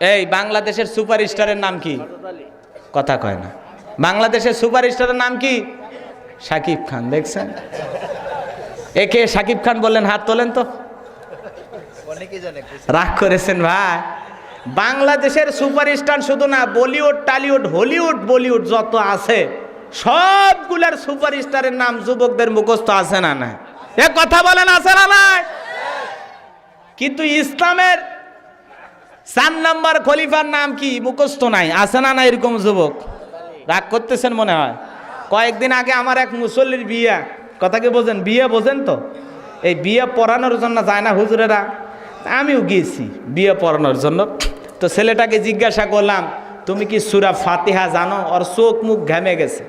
এই বাংলাদেশের সুপারস্টারের নাম কি? কথা কয় না। বাংলাদেশের সুপারস্টারের নাম কি? শাকিব খান দেখছেন? একে শাকিব খান বললেন হাত তোলেন তো। রাগ করেছেন ভাই। বাংলাদেশের সুপারস্টার শুধু না বলিউড টালিউড হলিউড বলিউড যত আছে সবগুলার সুপারস্টারের নাম যুবকদের মুখস্থ আছে না না এ কথা বলেন আছে না নাই? কিন্তু ইসলামের চার নাম্বার খলিফার নাম কি? মুখস্থ নাই। আছে না না এরকম যুবক? রাগ করতেছেন মনে হয়। কয়েকদিন আগে আমার এক মুসল্লির বিয়া। কথা কি বোঝেন? বিয়ে বোঝেন তো? এই বিয়ে পড়ানোর জন্য যায় না হুজুরেরা? আমিও গিয়েছি বিয়ে পড়ানোর জন্য। তো ছেলেটাকে জিজ্ঞাসা করলাম, তুমি কি সুরা ফাতিহা জানো? ওর চোখ মুখ ঘেমে গেছে।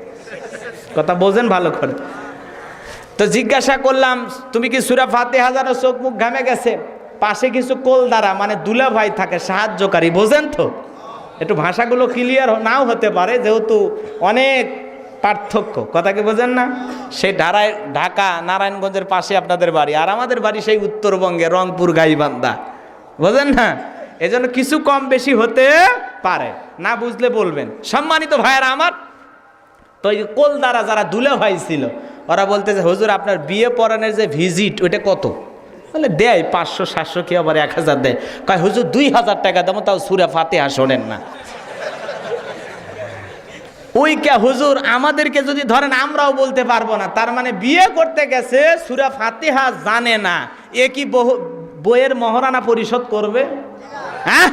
কথা বোঝেন ভালো করে। তো জিজ্ঞাসা করলাম, তুমি কি সুরা ফাতিহা জানো? চোখ মুখ ঘামে গেছে? পাশে কিছু কোল দ্বারা মানে দুলা ভাই থাকে, সাহায্যকারী, বোঝেন তো? একটু ভাষাগুলো ক্লিয়ার নাও হতে পারে, যেহেতু অনেক পার্থক্য। কথা কি বোঝেন না? সেই ঢারায় ঢাকা, নারায়ণগঞ্জের পাশে আপনাদের বাড়ি, আর আমাদের বাড়ি সেই উত্তরবঙ্গে, রংপুর, গাইবান্ধা। বোঝেন না? এজন্য কিছু কম বেশি হতে পারে। না বুঝলে বলবেন। সম্মানিত ভাইয়েরা আমার, তো ওই কোল দ্বারা যারা দুলে ভাই ছিল, ওরা বলতেছে, হুজুর, আপনার বিয়ে পড়ানোর যে ভিজিট ওইটা কত? বলে দেয় পাঁচশো, সাতশো কি আবার এক হাজার দেয়। কয়, হুজুর, দুই হাজার টাকা দেবো, তাও সুরে ফাতেহা শোনেন না। ওই কে, হুজুর, আমাদেরকে যদি ধরেন আমরাও বলতে পারব না, তার মানে বিয়ে করতে গেছে, সুরা ফাতিহা জানে না, এ কি বইয়ের মহারানা পরিশোধ করবে? হ্যাঁ?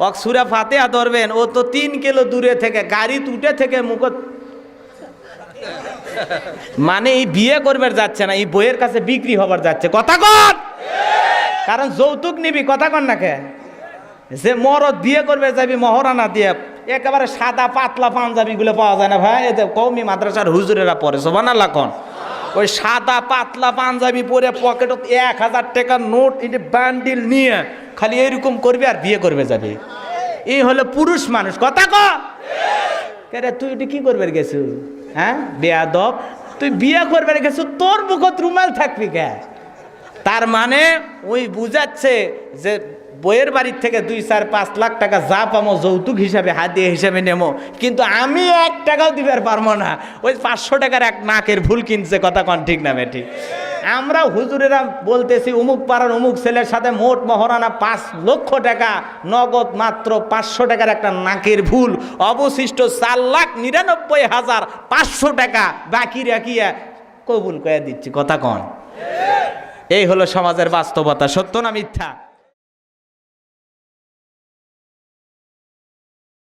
ও সুরা ফাতেহা ধরবেন, ও তো তিন কিলো দূরে থেকে, গাড়ি তুটে থেকে মুখ মানে এই বিয়ে করবার যাচ্ছে না, এই বইয়ের কাছে বিক্রি হবার যাচ্ছে। কথা কর কারণ যৌতুক নিবি, কথা কর না কে? যে মরদ বিয়ে করবে, যাবি মহারানা দিয়ে, একেবারে সাদা পাতলা পাঞ্জাবি গুলো পাওয়া যায় না ভাই এতে কৌমি মাদ্রাসার হুজুরেরা পরে সোবানা লাখন ওই সাদা পাতলা পাঞ্জাবি পরে পকেটত এক হাজার টাকার নোট এটি বান্ডিল নিয়ে খালি এরকম করবে আর বিয়ে করবে যাবি। এই হলো পুরুষ মানুষ, কথা ক? রে, তুই এটি কি করবে গেছু? হ্যাঁ? বেয়াদব। তুই বিয়ে করবে গেছু, তোর মুখত রুমাল থাকবি কে? তার মানে ওই বুঝাচ্ছে যে বইয়ের বাড়ির থেকে দুই, চার, পাঁচ লাখ টাকা যা পামো যৌতুক হিসাবে হাতিয়ে হিসাবে নেমো। কিন্তু আমি এক টাকাও দিবার পারব না। ওই পাঁচশো টাকার এক নাকের ভুল কিনছে, কথা কন ঠিক না বেঠিক আমরা হুজুরেরা বলতেছি অমুক পাড়ার অমুক ছেলের সাথে মোট মহরানা পাঁচ লক্ষ টাকা, নগদ মাত্র পাঁচশো টাকার একটা নাকের ভুল। অবশিষ্ট চার লাখ নিরানব্বই হাজার পাঁচশো টাকা বাকি রাখিয়া কবুল করে দিচ্ছি, কথা কন। এই হলো সমাজের বাস্তবতা সত্য না মিথ্যা?